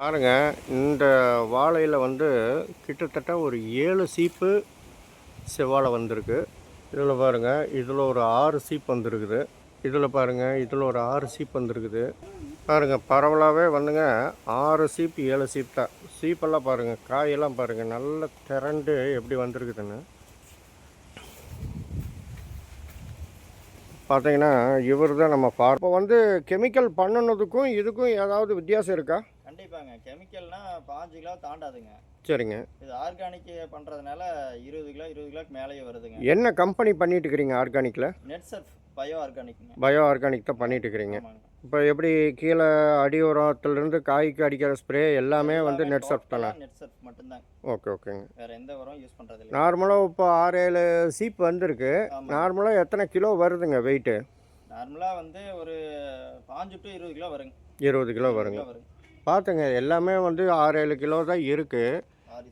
பாருங்க இந்த வாழையில் வந்து கிட்டத்தட்ட ஒரு ஏழு சீப்பு செவ்வாழை வந்திருக்கு. இதில் பாருங்கள் இதில் ஒரு ஆறு சீப் வந்திருக்குது. இதில் பாருங்கள் இதில் ஒரு ஆறு சீப் வந்துருக்குது. பாருங்க பரவலாகவே வந்துங்க ஆறு சீப் ஏழு சீப் தான். சீப்பெல்லாம் பாருங்கள் காயெல்லாம் பாருங்கள் நல்ல திரண்டு எப்படி வந்திருக்குதுன்னு. பார்த்தீங்கன்னா இவர் தான் நம்ம பார் இப்போ வந்து கெமிக்கல் பண்ணுனதுக்கும் இதுக்கும் ஏதாவது வித்தியாசம் இருக்கா? கண்டிப்பாங்க. கெமிக்கல்னா பாஞ்சு கிலோ தாண்டாதுங்க. சரிங்க. இது ஆர்கானிக் பண்ணுறதுனால இருபது கிலோ இருபது கிலோக்கு மேலேயே வருதுங்க. என்ன கம்பெனி பண்ணிட்டு இருக்கிறீங்க ஆர்கானிக்கில் நெட் சர்ஃப் பயோ ஆர்கானிக்ங்க பயோ ஆர்கானிக் தான் பண்ணிட்டு இருக்கிறீங்க. இப்போ எப்படி கீழே அடி உரத்துலேருந்து காய்க்கு அடிக்கிற ஸ்ப்ரே எல்லாமே வந்து நெட் சர்ஃப் தானே? நெட் சர்ஃப் மட்டும்தாங்க. ஓகே ஓகேங்க வேற எந்த உரம் யூஸ் பண்ணுறது நார்மலாக இப்போ ஆறு ஏழு சீப் வந்திருக்கு. நார்மலாக எத்தனை கிலோ வருதுங்க வெயிட்டு நார்மலாக வந்து ஒரு பாஞ்சு டு இருபது கிலோ வருங்க. இருபது கிலோ வருங்க. கிலோ வருங்க. பார்த்துங்க எல்லாமே வந்து ஆறு ஏழு கிலோ தான் இருக்குது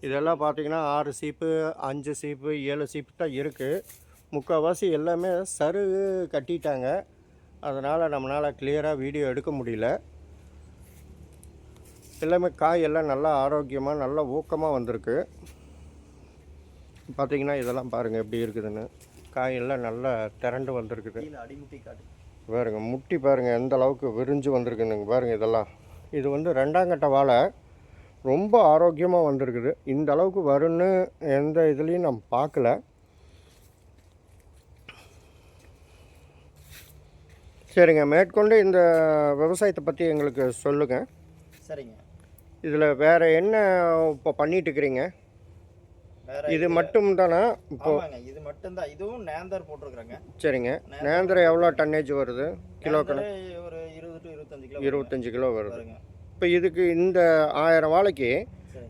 இதெல்லாம் பார்த்தீங்கன்னா ஆறு சீப்பு அஞ்சு சீப்பு ஏழு சீப்பு தான் இருக்குது முக்கால்வாசி எல்லாமே சருகு கட்டிட்டாங்க. அதனால் நம்மளால் கிளியராக வீடியோ எடுக்க முடியல. எல்லாமே காய் எல்லாம் நல்லா ஆரோக்கியமாக நல்லா ஊக்கமாக வந்திருக்கு. பார்த்தீங்கன்னா இதெல்லாம் பாருங்கள் எப்படி இருக்குதுன்னு. காய் எல்லாம் நல்லா திரண்டு வந்திருக்குது. கீழே அடிமுட்டி காட்டு. பாருங்க முட்டி பாருங்கள் எந்த அளவுக்கு விரிஞ்சு வந்திருக்குதுங்க பாருங்கள் இதெல்லாம். இது வந்து ரெண்டாங்கட்ட வாழை. ரொம்ப ஆரோக்கியமாக வந்திருக்குது. இந்த அளவுக்கு வரும்னு எந்த இதுலேயும் நான் பார்க்கல. சரிங்க மேற்கொண்டு இந்த விவசாயத்தை பற்றி எங்களுக்கு சொல்லுங்கள் சரிங்க. இதில் வேறு என்ன இப்போ பண்ணிட்டு இருக்கிறீங்க? இது மட்டும் தானா? இப்போ இது மட்டும்தான். இதுவும் நேந்தர் போட்டிருக்கிறேங்க. சரிங்க. நேந்திரம் எவ்வளோ டன்னேஜ் வருது? கிலோ கணக்கு. நேந்தரு ஒரு கிலோ இருபத்தஞ்சு கிலோ வருது. இப்போ இதுக்கு இந்த ஆயிரம் வாழைக்கு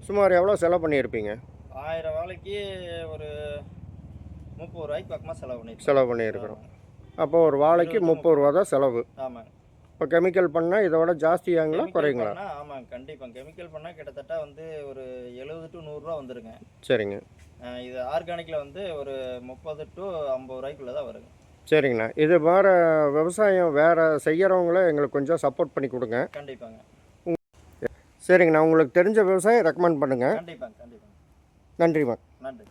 சுமார் எவ்வளோ செலவு பண்ணியிருப்பீங்க? ஆயிரம் வாழைக்கு ஒரு முப்பது ரூபாய்க்கு பக்கமாக செலவு பண்ணிருக்கோம் செலவு பண்ணியிருக்கிறோம். அப்போ ஒரு வாழைக்கு முப்பது ரூபா தான் செலவு. ஆமாங்க இப்போ கெமிக்கல் பண்ணால் இதோட ஜாஸ்தியாங்களா பண்ணா, ஆமாங்க கண்டிப்பாக கெமிக்கல் பண்ணால் கிட்டத்தட்ட வந்து ஒரு எழுபது டு நூறுரூவா வந்துருங்க. சரிங்க. இது ஆர்கானிக்கில் வந்து ஒரு முப்பது டு ஐம்பது ரூபாய்க்குள்ளே தான் வருங்க. சரிங்கண்ணா. இது வேறு விவசாயம் வேறு செய்கிறவங்கள எங்களுக்கு கொஞ்சம் சப்போர்ட் பண்ணி கொடுங்க. கண்டிப்பாங்க. சரிங்கண்ணா. உங்களுக்கு தெரிஞ்ச விவசாயம் ரெக்கமெண்ட் பண்ணுங்கள் கண்டிப்பாங்க கண்டிப்பாங்க. நன்றிம்மா. நன்றி.